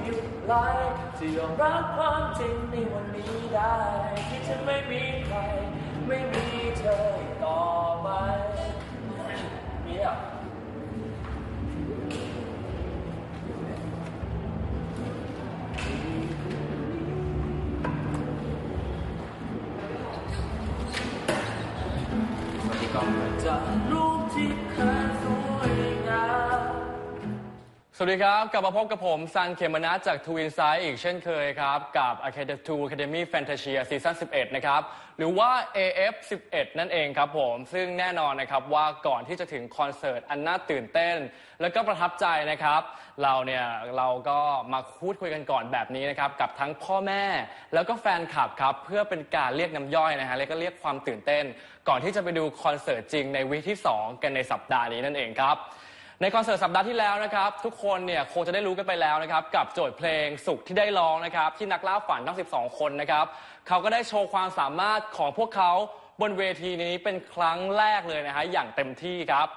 จะหยุดไหลจะยอมรับความจริงในวันนี้ได้ ที่ฉันไม่มีใคร ไม่มีเธอต่อไปมีอะสวัสดีกล้องด้วยจากรูปที่เคยสวย สวัสดีครับ กลับมาพบกับผมซันเขมนัสจาก Two Insight อีกเช่นเคยครับ กับ Academy Two Academy Fantasia ซีซั่น11 นะครับ หรือว่า AF 11 นั่นเองครับผม ซึ่งแน่นอนนะครับว่าก่อนที่จะถึงคอนเสิร์ตอันน่าตื่นเต้น แล้วก็ประทับใจนะครับ เราเนี่ย เราก็มาพูดคุยกันก่อนแบบนี้นะครับ กับทั้งพ่อแม่แล้วก็แฟนคลับครับ เพื่อเป็นการเรียกน้ำย่อยนะฮะแล้วก็เรียกความตื่นเต้น ก่อนที่จะไปดูคอนเสิร์ตจริงในวีคที่สองกันในสัปดาห์นี้นั่นเองครับ ในคอนเสิร์ตสัปดาห์ที่แล้วนะครับ ทุกคนเนี่ยคงจะได้รู้กันไปแล้วนะครับ กับโจทย์เพลงสุขที่ได้ร้องนะครับ ที่นักล่าฝันทั้ง 12 คนนะครับ เขาก็ได้โชว์ความสามารถของพวกเขาบนเวทีนี้เป็นครั้งแรกเลยนะฮะอย่างเต็มที่ครับ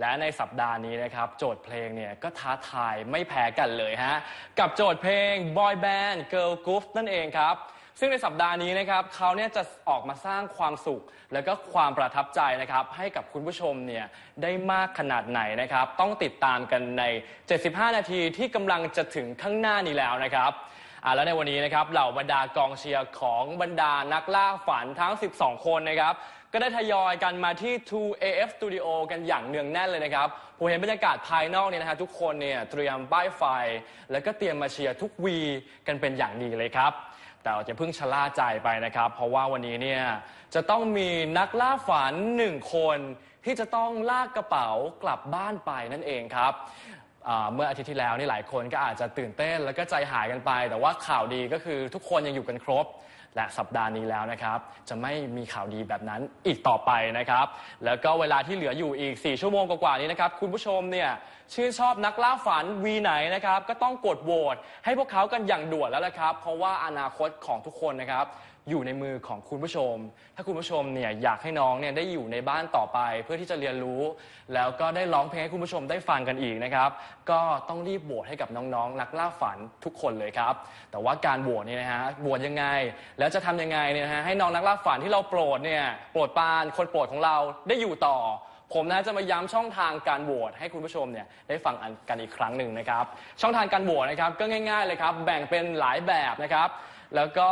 และในสัปดาห์นี้นะครับ โจทย์เพลงเนี่ยก็ท้าทายไม่แพ้กันเลยฮะกับโจทย์เพลง Boy Band Girl Group นั่นเองครับ ซึ่งในสัปดาห์นี้นะครับเขาเนี่ยจะออกมาสร้างความสุข แล้วก็ความประทับใจนะครับ ให้กับคุณผู้ชมเนี่ยได้มากขนาดไหนนะครับ ต้องติดตามกันใน 75 นาทีที่กำลังจะถึงข้างหน้านี้แล้วนะครับอ่าแล้วในวันนี้นะครับเหล่าบรรดากองเชียร์ของบรรดานักล่าฝันทั้ง 12 คนนะครับ ก็ได้ทยอยกันมาที่ 2AF Studio กันอย่างเนืองแน่นเลยนะครับผมเห็นบรรยากาศภายนอกเนี่ยนะฮะทุกคนเนี่ยเตรียมป้ายไฟ แล้วก็เตรียมมาเชียร์ทุกวีกันเป็นอย่างดีเลยครับ แต่เราจะเพิ่งชะล่าใจไปนะครับ เพราะว่าวันนี้เนี่ยจะต้องมีนักล่าฝันหนึ่งคนที่จะต้องลากกระเป๋ากลับบ้านไปนั่นเองครับเมื่ออาทิตย์ที่แล้วนี่หลายคนก็อาจจะตื่นเต้นแล้วก็ใจหายกันไป แต่ว่าข่าวดีก็คือทุกคนยังอยู่กันครบ และสัปดาห์นี้แล้วนะครับ จะไม่มีข่าวดีแบบนั้นอีกต่อไปนะครับ แล้วก็เวลาที่เหลืออยู่อีก 4 ชั่วโมงกว่าๆนี้นะครับ คุณผู้ชมเนี่ยชื่นชอบนักล่าฝันวีไหนนะครับ ก็ต้องกดโหวตให้พวกเขากันอย่างด่วนแล้วละครับ เพราะว่าอนาคตของทุกคนนะครับ อยู่ในมือของคุณผู้ชม ถ้าคุณผู้ชมเนี่ยอยากให้น้องเนี่ยได้อยู่ในบ้านต่อไป เพื่อที่จะเรียนรู้ แล้วก็ได้ร้องเพลงให้คุณผู้ชมได้ฟังกันอีกนะครับ ก็ต้องรีบโหวตให้กับน้องๆนักล่าฝันทุกคนเลยครับ แต่ว่าการโหวตเนี่ยนะฮะโหวตยังไง แล้วจะทำยังไงเนี่ยนะฮะให้น้องนักล่าฝันที่เราโปรดเนี่ยโปรดปานคนโปรดของเราได้อยู่ต่อผมนะจะมาย้ำช่องทางการโหวตให้คุณผู้ชมเนี่ยได้ฟังกันอีกครั้งหนึ่งนะครับ ช่องทางการโหวตนะครับก็ง่าย ๆ เลยครับ แบ่งเป็นหลายแบบนะครับ แล้วก็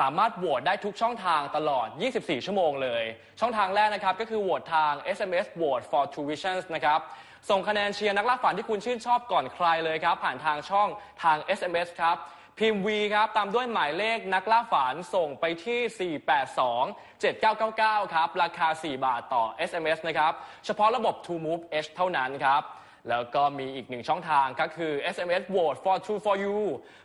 สามารถโหวตได้ทุกช่องทางตลอด 24 ชั่วโมงเลย ช่องทางแรกนะครับก็คือโหวตทาง SMS Vote for t u i s i o n s นะครับส่งคะแนนเชียร์นักล่าฝันที่คุณชื่นชอบก่อนใครเลยครับ ผ่านทางช่องทาง SMS ครับพิมพ์ V ครับ ตามด้วยหมายเลขนักล่าฝันส่งไปที่ 482 7999 ครับ ราคา 4 บาทต่อ SMS นะครับ เฉพาะระบบ True Move H เท่านั้นครับ แล้วก็มีอีกหนึ่งช่องทางก็คือ SMS Vote for True for You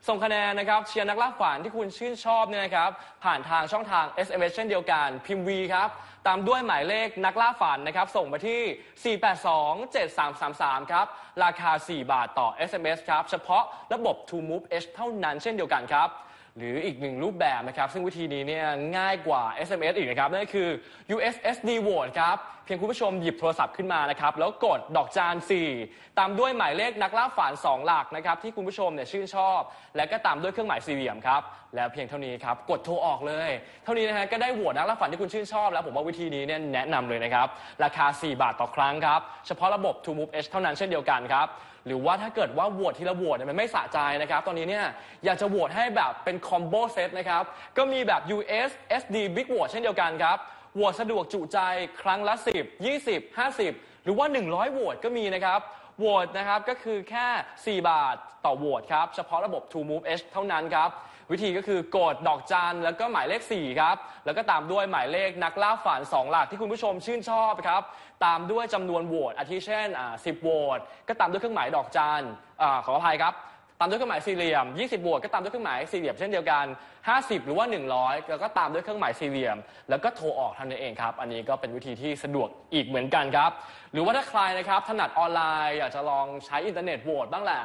ส่งคะแนนนะครับเชียร์นักล่าฝันที่คุณชื่นชอบเนี่ยนะครับ ผ่านทางช่องทาง SMS เช่นเดียวกันพิมพ์ V ครับ ตามด้วยหมายเลขนักล่าฝันนะครับ ส่งมาที่ 482-7333 ครับ ราคา 4 บาทต่อ SMS ครับ เฉพาะระบบ True Move H เท่านั้นเช่นเดียวกันครับ หรืออีกหนึ่งรูปแบบนะครับ ซึ่งวิธีนี้เนี่ยง่ายกว่า SMS อีกนะครับ นั่นก็คือ USSD Vote ครับ เพียงคุณผู้ชมหยิบโทรศัพท์ขึ้นมานะครับ แล้วกดดอกจาน 4 ตามด้วยหมายเลขนักล่าฝัน 2 หลักนะครับ ที่คุณผู้ชมเนี่ยชื่นชอบ และก็ตามด้วยเครื่องหมายสี่เหลี่ยมครับ แล้วเพียงเท่านี้ครับ กดโทรออกเลย เท่านี้นะฮะก็ได้โหวตนักล่าฝันที่คุณชื่นชอบ แล้วผมว่าวิธีนี้เนี่ยแนะนำเลยนะครับราคา 4 บาทต่อครั้งครับเฉพาะระบบ True Move H เท่านั้นเช่นเดียวกันครับหรือว่าถ้าเกิดว่าโหวตทีละโหวตเนี่ยมันไม่สะใจนะครับ ตอนนี้เนี่ยอยากจะโหวตให้แบบเป็นคอมโบเซตนะครับ ก็มีแบบ US SD Big Vote เช่นเดียวกันครับโหวตสะดวกจุใจครั้งละ 10 20 50 หรือว่า 100โหวตก็มีนะครับโหวตนะครับก็คือแค่ 4 บาทต่อโหวตครับ เฉพาะระบบ True Move H เท่านั้นครับ วิธีก็คือกดดอกจันแล้วก็หมายเลข4ครับแล้วก็ตามด้วยหมายเลขนักล่าฝัน 2 หลักที่คุณผู้ชมชื่นชอบครับตามด้วยจำนวนโหวตอาทิเช่นอ่า10โหวตก็ตามด้วยเครื่องหมายดอกจันอ่าขออภัยครับ ตามด้วยเครื่องหมายสี่เหลี่ยม 20 บวกก็ตามด้วยเครื่องหมายสี่เหลี่ยมเช่นเดียวกัน 50 หรือว่า 100 แล้วก็ตามด้วยเครื่องหมายสี่เหลี่ยม แล้วก็โทรออกเท่านั้นเองครับ อันนี้ก็เป็นวิธีที่สะดวกอีกเหมือนกันครับ หรือว่าถ้าใครนะครับถนัดออนไลน์อยากจะลองใช้อินเทอร์เน็ตโหวตบ้างแหละ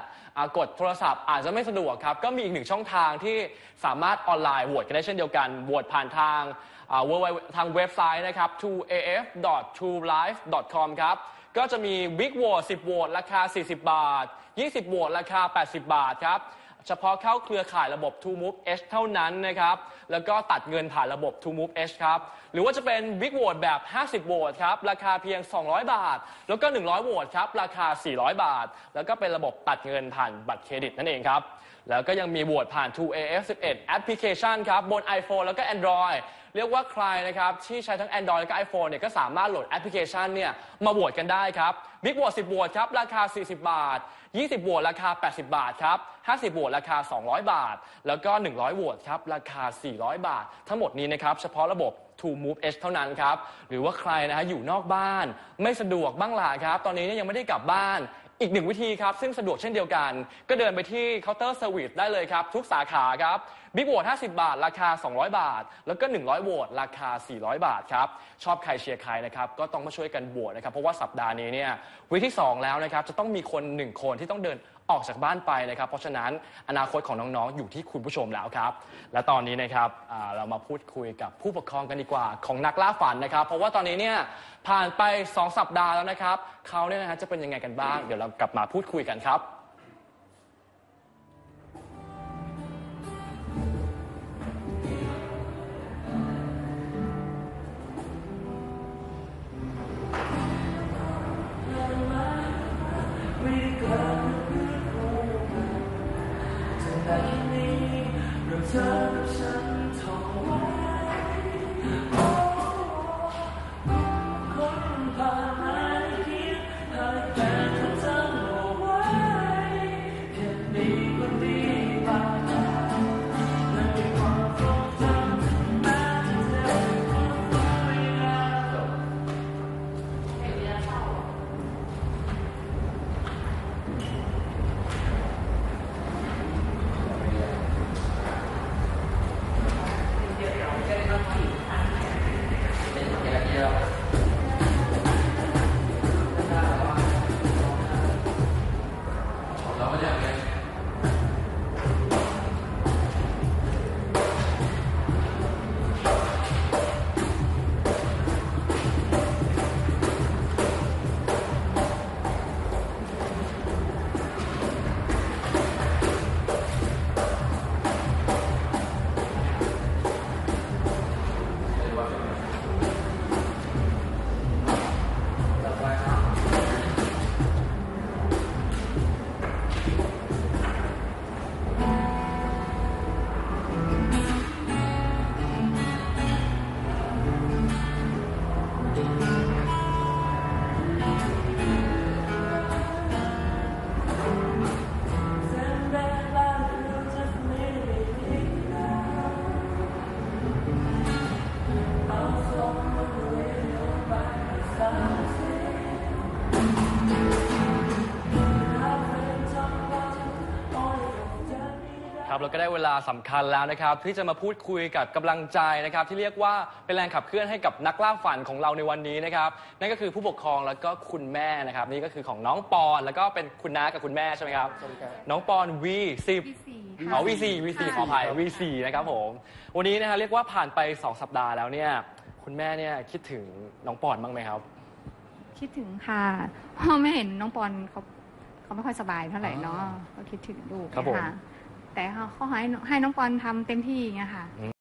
กดโทรศัพท์อาจจะไม่สะดวกครับ ก็มีอีกหนึ่งช่องทางที่สามารถออนไลน์โหวตกันได้เช่นเดียวกัน โหวตผ่านทางทางเว็บไซต์นะครับ 2af2life.com ครับ ก็จะมีบิ๊กโหวต10โหวตราคา 40 บาท 20โหวตราคา 80 บาทครับเฉพาะเข้าเครือข่ายระบบ True Move H เท่านั้นนะครับ แล้วก็ตัดเงินผ่านระบบ True Move H ครับ หรือว่าจะเป็น Big v o t e แบบ 50 โหวตครับ ราคาเพียง 200 บาท แล้วก็ 100 โหวตครับ ราคา 400 บาท แล้วก็เป็นระบบตัดเงินผ่านบัตรเครดิตนั่นเองครับ แล้วก็ยังมีโหวตผ่าน True AF11 แอปพลิเคชันครับ บน iPhone แล้วก็ Android เรียกว่าใครนะครับ ที่ใช้ทั้ง Android แล้วก็ iPhone เนี่ยก็สามารถโหลดแอปพลิเคชันเนี่ยมาโหวตกันได้ครับ Big โหวต10โหวตครับ ราคา 40 บาท 20โหวตราคา 80 บาทครับ 50โหวตราคา 200 บาท แล้วก็ 100โหวตครับ ราคา 400 บาท ทั้งหมดนี้นะครับ เฉพาะระบบ True Move H เท่านั้นครับ หรือว่าใครนะฮะอยู่นอกบ้าน ไม่สะดวกบ้างล่ะครับ ตอนนี้เนี่ยยังไม่ได้กลับบ้าน อีกหนึ่งวิธีครับ ซึ่งสะดวกเช่นเดียวกัน ก็เดินไปที่เคาน์เตอร์เซอร์วิสได้เลยครับ ทุกสาขาครับบิ๊กโหวต50 บาท ราคา 200 บาท แล้วก็ 100โหวตราคา 400 บาทครับ ชอบใครเชียร์ใครนะครับ ก็ต้องมาช่วยกันโหวตนะครับ เพราะว่าสัปดาห์นี้เนี่ยวิธีที่ 2 แล้วนะครับ จะต้องมีคนหนึ่งคนที่ต้องเดิน ออกจากบ้านไปนะครับ เพราะฉะนั้นอนาคตของน้องๆ อยู่ที่คุณผู้ชมแล้วครับ และตอนนี้นะครับอ่าเรามาพูดคุยกับผู้ปกครองกันดีกว่าของนักล่าฝันนะครับ เพราะว่าตอนนี้เนี่ยผ่านไป 2 สัปดาห์แล้วนะครับเขาเนี่ยนะฮะจะเป็นยังไงกันบ้าง เดี๋ยวเรากลับมาพูดคุยกันครับ ครับเราก็ได้เวลาสำคัญแล้วนะครับ ที่จะมาพูดคุยกับกำลังใจนะครับ ที่เรียกว่าเป็นแรงขับเคลื่อนให้กับนักล่าฝันของเราในวันนี้นะครับ นั่นก็คือผู้ปกครองแล้วก็คุณแม่นะครับ นี่ก็คือของน้องปอนแล้วก็เป็นคุณน้ากับคุณแม่ใช่ไหมครับ น้องปอน V10 อ๋อ V4 V4 ขออภัย V4 นะครับผมวันนี้นะฮะเรียกว่าผ่านไป 2 สัปดาห์แล้วเนี่ยคุณแม่เนี่ยคิดถึงน้องปอนบ้างไหมครับ คิดถึงค่ะเพราะไม่เห็นน้องปอนเขาเขาไม่ค่อยสบายเท่าไหร่เนาะก็คิดถึงลูกครับผม นะะ แต่เขาให้ให้น้องปอนทำเต็มที่ไงค่ะ